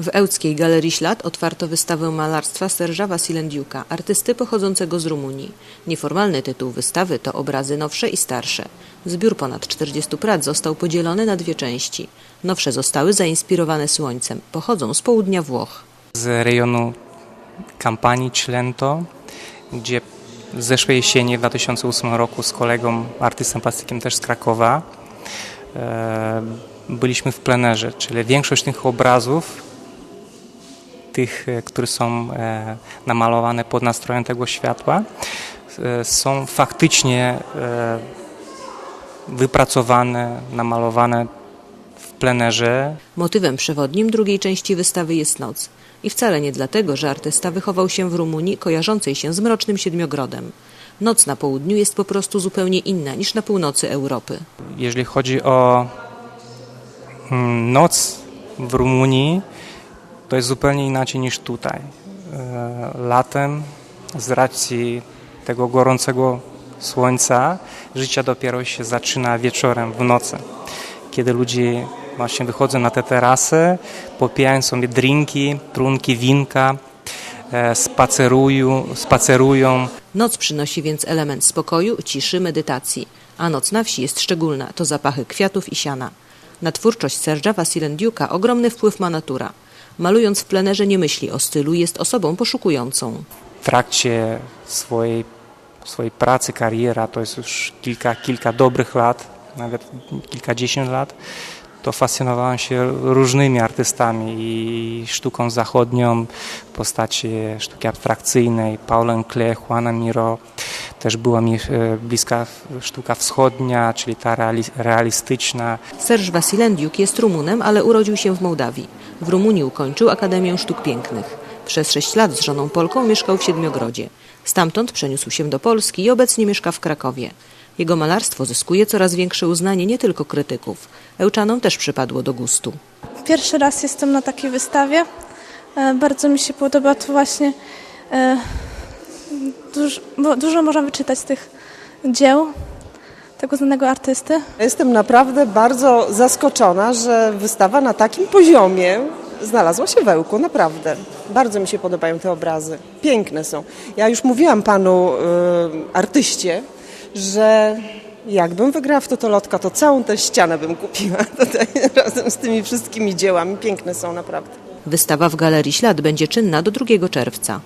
W Ełckiej Galerii Ślad otwarto wystawę malarstwa Serża Wasilendiuka, artysty pochodzącego z Rumunii. Nieformalny tytuł wystawy to obrazy nowsze i starsze. Zbiór ponad 40 prac został podzielony na dwie części. Nowsze zostały zainspirowane słońcem, pochodzą z południa Włoch. z rejonu kampanii Cilento, gdzie w zeszłej jesieni w 2008 roku z kolegą, artystą plastykiem też z Krakowa, e, byliśmy w plenerze, czyli większość tych obrazów, tych, e, które są e, namalowane pod nastrojem tego światła, e, są faktycznie wypracowane, namalowane w plenerze Motywem przewodnim drugiej części wystawy jest noc. I wcale nie dlatego, że artysta wychował się w Rumunii, kojarzącej się z mrocznym siedmiogrodem. Noc na południu jest po prostu zupełnie inna niż na północy Europy. Jeżeli chodzi o mm, noc w Rumunii, to jest zupełnie inaczej niż tutaj. E, Latem, z racji tego gorącego słońca, życie dopiero się zaczyna wieczorem, w nocy, kiedy ludzie właśnie wychodzą na te terasy, popijają sobie drinki, trunki winka, e, spacerują, spacerują Noc przynosi więc element spokoju, ciszy, medytacji, a noc na wsi jest szczególna, to zapachy kwiatów i siana. Na twórczość Serża Wasilendiuka ogromny wpływ ma natura. Malując w plenerze nie myśli o stylu, jest osobą poszukującą. w trakcie swojej, swojej pracy, kariera, to jest już kilka, kilka dobrych lat, nawet kilkadziesiąt lat, to fascynowałem się różnymi artystami i sztuką zachodnią w postaci sztuki abstrakcyjnej, Paulem Klee, Juana Miro. Też była mi e, bliska sztuka wschodnia, czyli ta reali- realistyczna, Serż Wasilendiuk jest Rumunem, ale urodził się w Mołdawii. W Rumunii ukończył Akademię Sztuk Pięknych. Przez sześć lat z żoną Polką mieszkał w Siedmiogrodzie. Stamtąd przeniósł się do Polski i obecnie mieszka w Krakowie. Jego malarstwo zyskuje coraz większe uznanie nie tylko krytyków. Ełczanom też przypadło do gustu. Pierwszy raz jestem na takiej wystawie. E, Bardzo mi się podoba to właśnie. E, Dużo, bo dużo można wyczytać z tych dzieł tego znanego artysty. Jestem naprawdę bardzo zaskoczona, że wystawa na takim poziomie znalazła się w Ełku, naprawdę. Bardzo mi się podobają te obrazy. Piękne są. Ja już mówiłam panu y, artyście, że jakbym wygrała w Totolotka, to całą tę ścianę bym kupiła tutaj razem z tymi wszystkimi dziełami. Piękne są naprawdę. Wystawa w Galerii Ślad będzie czynna do 2 czerwca.